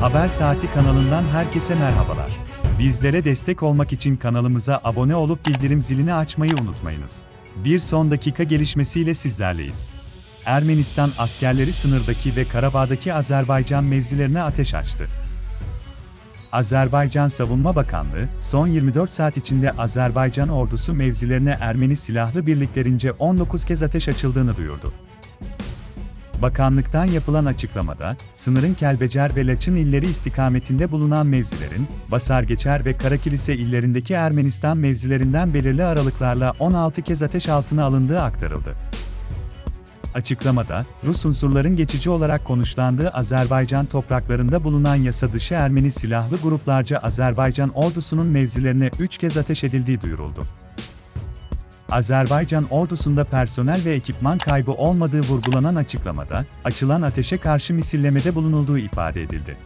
Haber Saati kanalından herkese merhabalar. Bizlere destek olmak için kanalımıza abone olup bildirim zilini açmayı unutmayınız. Bir son dakika gelişmesiyle sizlerleyiz. Ermenistan askerleri sınırdaki ve Karabağ'daki Azerbaycan mevzilerine ateş açtı. Azerbaycan Savunma Bakanlığı, son 24 saat içinde Azerbaycan ordusu mevzilerine Ermeni silahlı birliklerince 19 kez ateş açıldığını duyurdu. Bakanlıktan yapılan açıklamada, sınırın Kelbecer ve Laçın illeri istikametinde bulunan mevzilerin, Basargeçer ve Karakilise illerindeki Ermenistan mevzilerinden belirli aralıklarla 16 kez ateş altına alındığı aktarıldı. Açıklamada, Rus unsurların geçici olarak konuşlandığı Azerbaycan topraklarında bulunan yasa dışı Ermeni silahlı gruplarca Azerbaycan ordusunun mevzilerine 3 kez ateş edildiği duyuruldu. Azerbaycan ordusunda personel ve ekipman kaybı olmadığı vurgulanan açıklamada, açılan ateşe karşı misillemede bulunulduğu ifade edildi.